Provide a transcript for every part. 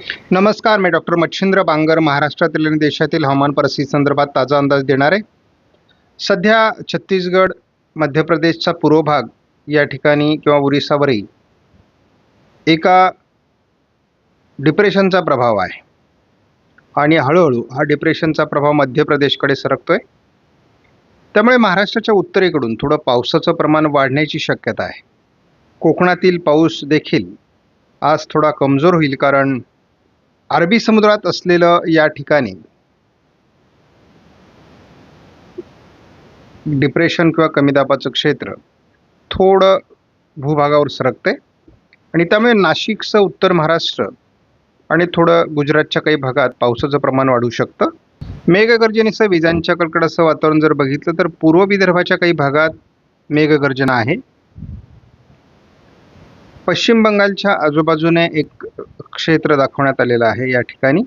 नमस्कार मी डॉक्टर मच्छिंद्र बांगर महाराष्ट्रातील आणि देशातील हवामान परिस्थिती संदर्भात ताजा अंदाज देणार. आहे सध्या छत्तीसगड मध्य प्रदेशचा पूर्व भाग या ठिकाणी किंवा ओरिसावरही एका डिप्रेशनचा प्रभाव आहे. आणि हळूहळू हा डिप्रेशनचा प्रभाव मध्य प्रदेशकडे सरकतो आहे त्यामुळे महाराष्ट्राच्या उत्तरेकडून थोडं पावसाचं प्रमाण वाढण्याची शक्यता आहे. कोकणातील पाऊस देखील आज थोडा कमजोर होईल कारण अरबी समुद्रात असलेलं या ठिकाणी डिप्रेशन किंवा कमी दाबाचं क्षेत्र थोडं भूभागावर सरकते आणि त्यामुळे नाशिकचं उत्तर महाराष्ट्र आणि थोडं गुजरातच्या काही भागात पावसाचं प्रमाण वाढू शकतं. मेघगर्जनेसह विजांच्या कडकडाचं वातावरण जर बघितलं तर पूर्व विदर्भाच्या काही भागात मेघगर्जना आहे. पश्चिम बंगालच्या आजूबाजूने एक क्षेत्र दाखवण्यात आलेलं आहे या ठिकाणी.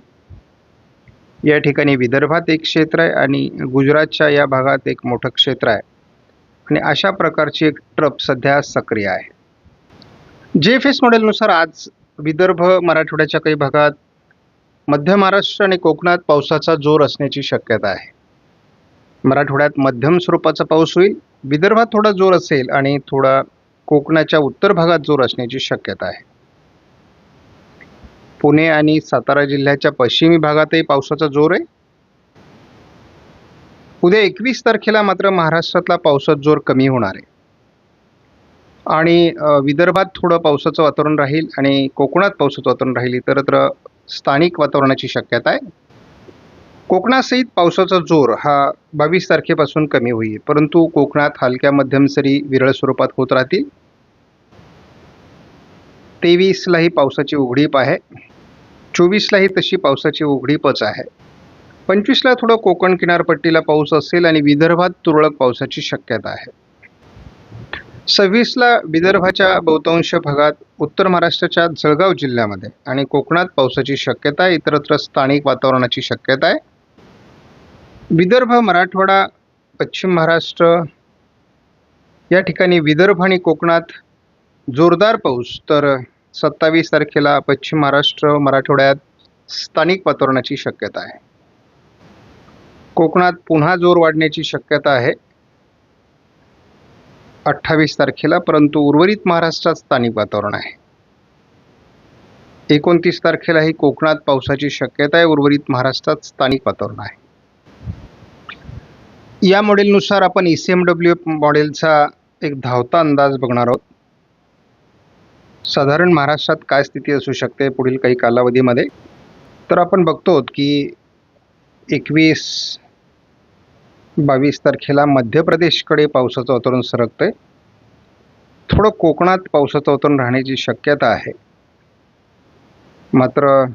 या ठिकाणी विदर्भात एक क्षेत्र आहे आणि गुजरातच्या या भागात एक मोठं क्षेत्र आहे. आणि अशा प्रकारची एक ट्रप सध्या सक्रिय आहे. जे एफ एस मॉडेलनुसार आज विदर्भ मराठवाड्याच्या काही भागात मध्य महाराष्ट्र आणि कोकणात पावसाचा जोर असण्याची शक्यता आहे. मराठवाड्यात मध्यम स्वरूपाचा पाऊस होईल विदर्भात थोडा जोर असेल आणि थोडा कोकणाच्या उत्तर भागात जोर असण्याची शक्यता आहे. पुणे आणि सातारा जिल्ह्याच्या पश्चिमी भागातही पावसाचा जोर आहे. उद्या एकवीस तारखेला मात्र महाराष्ट्रातला पावसाचा जोर कमी होणार आहे. आणि विदर्भात थोडं पावसाचं वातावरण राहील आणि कोकणात पावसाचं वातावरण राहील इतरत्र स्थानिक वातावरणाची शक्यता आहे. कोकणासहित पावसाचा जोर हा बावीस तारखेपासून कमी होईल परंतु कोकणात हलक्या मध्यम सरी विरळ स्वरूपात होत राहतील. तेवीसलाही पावसाची उघडीप आहे. चोवीसलाही तशी पावसाची उघडीपच आहे. पंचवीसला थोडं कोकण किनारपट्टीला पाऊस असेल आणि विदर्भात तुरळक पावसाची शक्यता आहे. सव्वीसला विदर्भाच्या बहुतांश भागात उत्तर महाराष्ट्राच्या जळगाव जिल्ह्यामध्ये आणि कोकणात पावसाची शक्यता आहे इतरत्र स्थानिक वातावरणाची शक्यता आहे. विदर्भ मराठवाडा पश्चिम महाराष्ट्र या ठिकाणी विदर्भ आणि कोकणात जोरदार पाऊस. तर सत्तावीस तारखेला पश्चिम महाराष्ट्र मराठवाड्यात स्थानिक वातावरणाची शक्यता आहे. कोकणात पुन्हा जोर वाढण्याची शक्यता आहे. अठ्ठावीस तारखेला परंतु उर्वरित महाराष्ट्रात स्थानिक वातावरण आहे. एकोणतीस तारखेलाही कोकणात पावसाची शक्यता आहे. उर्वरित महाराष्ट्रात स्थानिक वातावरण आहे. या मॉडेलनुसार आपण ई सी एम डब्ल्यू मॉडेलचा एक धावता अंदाज बघणार आहोत. साधारण महाराष्ट्रात काय स्थिती असू शकते पुढील काही कालावधीमध्ये? तर आपण बघतो की एकवीस बावीस तारखेला मध्य प्रदेशकडे पावसाचं वातावरण सरकतंय. थोडं कोकणात पावसाचं वातावरण राहण्याची शक्यता आहे. मात्र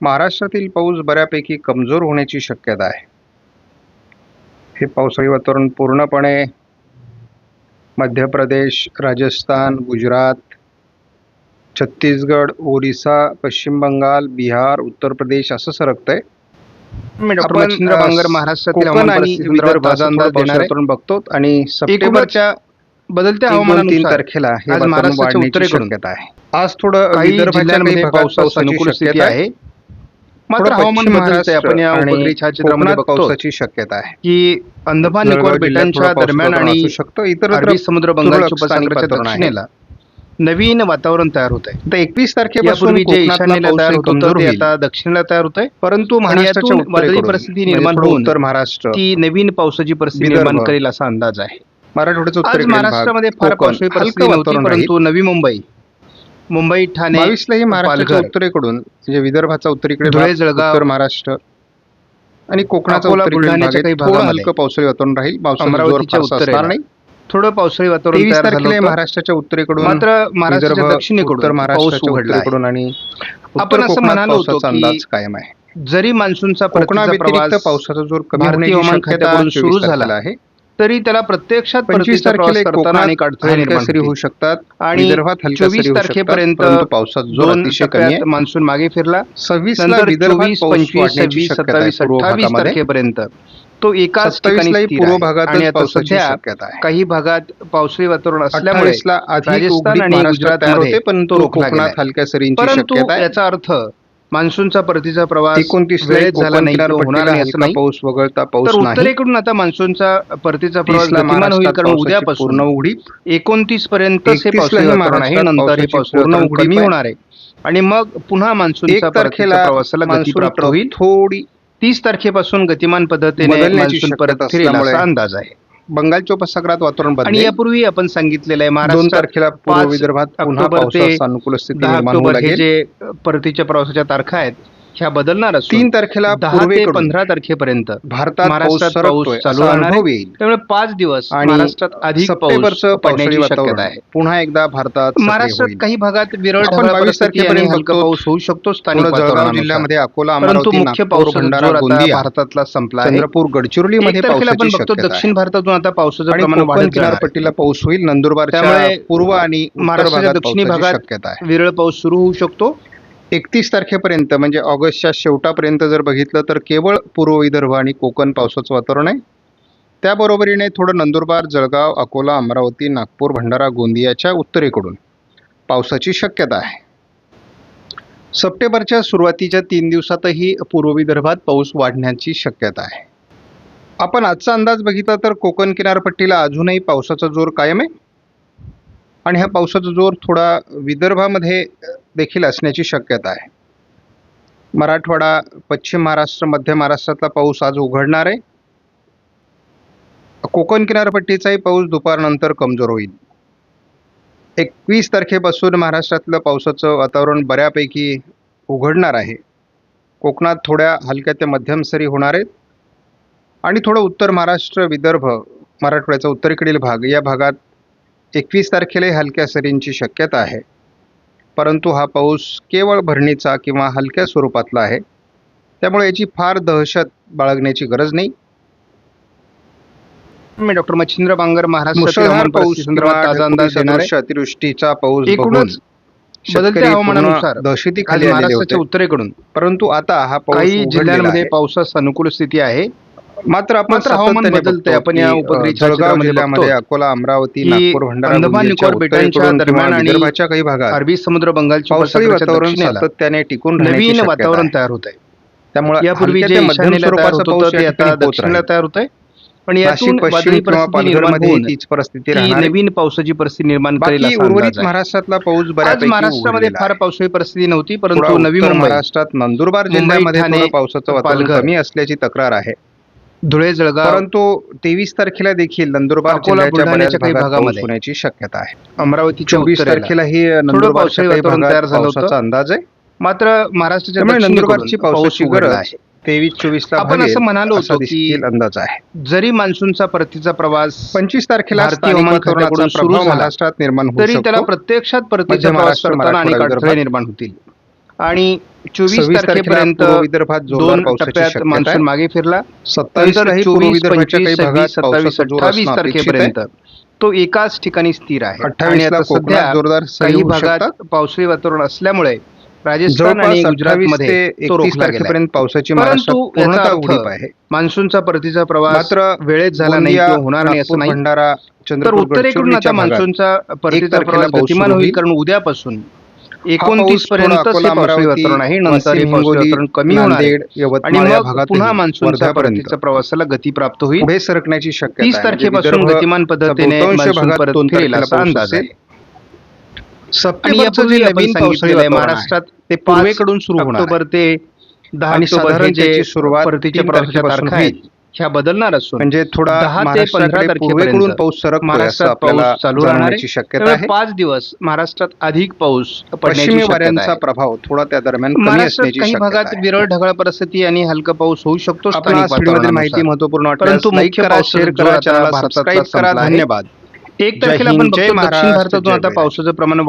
महाराष्ट्रातील पाऊस बऱ्यापैकी कमजोर होण्याची शक्यता आहे. हे पावसाळी वातावरण पूर्णपणे मध्य प्रदेश राजस्थान गुजरात छत्तीसगड ओरिसा पश्चिम बंगाल बिहार उत्तर प्रदेश असं अ, बांगर महाराष्ट्रातील हवामान आहे. बघतो आणि सप्टेंबरच्या बदलत्या दोन, तीन तारखेला हे आज महाराष्ट्राच्या उत्तरेकडून. आहे. आज थोडं काही भागात पावसाची शक्यता आहे. आहे. मात्र हवामान महाराष्ट्र आपण या छायाचित्रामध्ये कोकणात बघतो पावसाची शक्यता आहे. की अंदमान निकोबार बेटांच्या दरम्यान आणि शकतं. इतर अरबी समुद्र बंगालच्या उपसागराच्या दक्षिणेला नवीन वातावरण तयार होत आहे आता एकवीस तारखेपासून जे ईशान्येला तयार हे होत ते. आता दक्षिणेला तयार होत आहे परंतु महाराष्ट्राच्या वादळी परिस्थिती म्हणजे निर्माण होऊन उत्तर महाराष्ट्र. ती नवीन पावसाची परिस्थिती निर्माण करेल असा अंदाज आहे. मराठवाड्याचं महाराष्ट्रामध्ये फार पावसाळी परिस्थिती नव्हती. परंतु नवी मुंबई. मुंबई ठाणे बावीसलाही महाराष्ट्राच्या पालघर, उत्तरेकडून म्हणजे विदर्भाचा उत्तरेकडे धुळे, भाग, जळगाव, उत्तर महाराष्ट्र आणि कोकणाचा अकोला, उत्तरेकडील भाग बुलढाण्याच्या आहे. काही थोडं भागामध्ये. हलकं पावसाळी वातावरण राहील पावसाचा जोर अमरावतीच्या फारसा उत्तरेला. असणार नाही थोडं पावसाळी वातावरण तेवीस तयार झालं तारखेला होतं. महाराष्ट्राच्या उत्तरेकडून मात्र महाराष्ट्राच्या विदर्भ, दक्षिणेकडून पाऊस महाराष्ट्राच्या उघडला आहे. उत्तरेकडून आणि आपण असं म्हणालो होतो पावसाचा की अंदाज कायम आहे जरी मान्सूनचा परतीचा कोकणाव्यतिरिक्त प्रवास पावसाचा जोर कमी भारतीय होण्याची हवामान शक्यता खात्याकडून 24 सुरू तारखेला झाला आहे तरी त्याला प्रत्यक्षात पंचवीस तारखेला करताना कोकणात होतील. होऊ शकतात आणि चोवीस तारखेपर्यंत अतिशय कमी आहे. टप्प्यात मान्सून मागे फिरला. सव्वीस चोवीस पंचवीस सव्वीस सत्तावीस अठ्ठावीस तारखेपर्यंत. तो एकाच पूर्व सध्या शक्यता काही भागात पावसाळी वातावरण असल्यामुळे 28 ला अधिक राजस्थान आणि होते परंतु तो कोकणात. हलक्या सरींची शक्यता याचा अर्थ मान्सूनचा परतीचा प्रवास एकोणतीस वेळेत झाला नाही होणार नाही असं पाऊस वगळता तर पाऊस नाही. उत्तरेकडून आता मान्सूनचा परतीचा प्रवास 30 ला गतिमान होईल कारण उद्यापासून पूर्ण उघडीप एकोणतीस पर्यंत 31 ला पावसाळी वातावरण आहे. महाराष्ट्रात नंतर हे पूर्ण कमी आहे. होणार आहे. आणि मग पुन्हा मान्सूनचा तारखेला प्रवासाला गती मान्सून प्राप्त होईल. थोडी तीस तारखेपासून गतिमान पद्धतीने मान्सून परत फिरेल असल्यामुळे. असा अंदाज आहे. बंगालच्या उपसागरात वातावरण आणि बदलेल. यापूर्वी आपण सांगितलेलं आहे दोन महाराष्ट्रात तारखेला पूर्व पाच विदर्भात पुन्हा ऑक्टोबर ते स्थिती दहा निर्माण होऊ ऑक्टोबर हे लागेल. जे परतीच्या प्रवासाच्या तारखा आहेत ह्या बदलणार तीन तारखेला दहा ते पंधरा तारखेपर्यंत भारतात पाऊस महाराष्ट्रात पाऊस चालू राहणार. येईल त्यामुळे पाच दिवस आणि महाराष्ट्रात अधिक पाऊस पडण्याची शक्यता आहे पुन्हा एकदा भारतात महाराष्ट्रात. काही भागात विरळ आपण ढगाळ 22 परिस्थिती आणि तारखेपर्यंत हलका. पाऊस होऊ शकतो स्थानिक जळगाव. जिल्ह्यामध्ये अकोला परंतु अमरावती मुख्य पावसाचा भंडारा गोंदिया भारतातला संपला चंद्रपूर गडचिरोलीमध्ये एक तारखेला आपण बघतो दक्षिण भारतातून आता पावसाचं प्रमाण वाढत. किनारपट्टीला पाऊस होईल त्यामुळे पूर्व आणि महाराष्ट्राच्या दक्षिणी भागात विरळ पाऊस सुरू होऊ शकतो एकतीस तारखेपर्यंत म्हणजे ऑगस्टच्या शेवटापर्यंत जर बघितलं तर केवळ पूर्व विदर्भ आणि कोकण पावसाचं वातावरण आहे. त्याबरोबरीने थोडं नंदुरबार जळगाव अकोला अमरावती नागपूर भंडारा गोंदियाच्या उत्तरेकडून पावसाची शक्यता आहे. सप्टेंबरच्या सुरुवातीच्या तीन दिवसातही पूर्व विदर्भात पाऊस वाढण्याची शक्यता आहे. आपण आजचा अंदाज बघितला तर कोकण किनारपट्टीला अजूनही पावसाचा जोर कायम आहे. आणि ह्या पावसाचा जोर थोडा विदर्भामध्ये देखील असण्याची शक्यता आहे. मराठवाडा पश्चिम महाराष्ट्र मध्य महाराष्ट्रातला पाऊस आज उघडणार आहे. कोकण किनारपट्टीचाही पाऊस दुपारनंतर कमजोर होईल. एकवीस तारखेपासून महाराष्ट्रातलं पावसाचं वातावरण बऱ्यापैकी उघडणार आहे. कोकणात थोड्या हलक्या ते मध्यम सरी होणार आहेत. आणि थोडं उत्तर महाराष्ट्र विदर्भ मराठवाड्याचा उत्तरेकडील भाग या भागात एकवीस तारखेलाही हलक्या सरींची शक्यता आहे. परंतु हा पाऊस केवळ भरणीचा किंवा हलक्या स्वरूपातला आहे. त्यामुळे याची फार दहशत बाळगण्याची गरज नाही. मी डॉक्टर मच्छिंद्र बांगर हवामान पाऊस अतिवृष्टीचा पाऊस एकूणच बदलत्या हवामानानुसार महाराष्ट्राच्या होते. उत्तरेकडून. परंतु आता हा पाऊस काही जिल्ह्यांमध्ये. पावसास अनुकूल स्थिती आहे. मात्र आपण मात्र हवामान बदलतंय. आपण या की, उपग्रह अ, जळगाव छायाचित्रामध्ये जिल्ह्यामध्ये बघतो अकोला अमरावती नागपूर भंडारा अंदमान गोंदियाच्या निकोबार बेटांच्या दरम्यान आणि विदर्भाच्या काही भागात अरबी समुद्र बंगालच्या पावसाळी वातावरण सातत्याने टिकून नवीन वातावरण. तयार होत आहे त्यामुळे यापूर्वी जे मध्यम स्वरूपाचा पाऊस होतं ते आता दक्षिणेला. तयार होत आहे पण यातून वादळी परिस्थिती निर्माण पालघरमध्ये होऊन तीच परिस्थिती. नवीन पावसाची परिस्थिती निर्माण करेल उर्वरित. महाराष्ट्रातला पाऊस बऱ्यापैकी महाराष्ट्रामध्ये फार. पावसाळी परिस्थिती नव्हती परंतु नवी महाराष्ट्रात नंदुरबार जिल्ह्यामध्ये पावसाचं वातावरण पालघर. कमी असल्याची तक्रार आहे धुळे जळगाव परंतु तेवीस तारखेला देखील नंदुरबार जिल्ह्याच्या काही भागामध्ये. होण्याची शक्यता आहे अमरावतीच्या चोवीस. तारखेला ही भागात तयार झालं होतं. अंदाज आहे मात्र महाराष्ट्राच्या नंदुरबारची पावसाची गरज आहे तेवीस चोवीस ला आपण असं म्हणालो होतो की अंदाज आहे जरी मान्सूनचा परतीचा प्रवास पंचवीस तारखेला सुरू. महाराष्ट्रात निर्माण तरी त्याला प्रत्यक्षात परतीचा प्रवास मराठवाडा, अडथळे. निर्माण होतील आणि चोवीस तारखेपर्यंत विदर्भात दोन टप्प्यात मान्सून मागे फिरला. सत्तावीस चोवीस पंचवीस सव्वीस सत्तावीस अठ्ठावीस तारखेपर्यंत. तो एकाच ठिकाणी स्थिर आहे. सध्या जोरदार काही होऊ भागात पावसाळी वातावरण असल्यामुळे राजस्थान आणि गुजरातमध्ये एकतीस तारखेपर्यंत पावसाची महाराष्ट्रात आहे. मान्सूनचा परतीचा प्रवास मात्र वेळेत झाला नाही होणार नाही असं नाही. भंडारा तर चंद्रपूर उत्तरेकडून आता मान्सूनचा परतीचा तारखेला प्रवास गतिमान होईल. कारण उद्यापासून एकोणतीस पर्यंत वातावरण आहे नंतर हे वातावरण कमी होणार आणि मग पुन्हा परतीच्या प्रवासाला गती प्राप्त होईल पुढे सरकण्याची शक्यता तीस. म्हणजे तारखेपासून गतिमान पद्धतीने मान्सून अंदाज. आहे सप्टेंबरचं नवीन पावसाळी महाराष्ट्रात ते पूर्वेकडून सुरू होणार. ऑक्टोबर ते दहा आणि ऑक्टोबर हे जे सुरुवात परतीच्या प्रवासाच्या तारखा आहेत. ह्या बदलणार असून म्हणजे थोडा दहा ते पंधरा पूर्वेकडून पाऊस असं महाराष्ट्रात पाऊस चालू राहणार आहे शक्यता पाच दिवस महाराष्ट्रात अधिक पाऊस पश्चिमी वाऱ्यांचा. प्रभाव थोडा त्या दरम्यान महाराष्ट्रात काही भागात विरळ ढगाळ परिस्थिती आणि हलका पाऊस होऊ शकतो माहिती. महत्त्वपूर्ण परंतु मुख्य शेअर करा चॅनलला सबस्क्राईब करा. धन्यवाद एक तारखेला आपण दक्षिण महाराष्ट्र, भारतातून आता. पावसाचं प्रमाण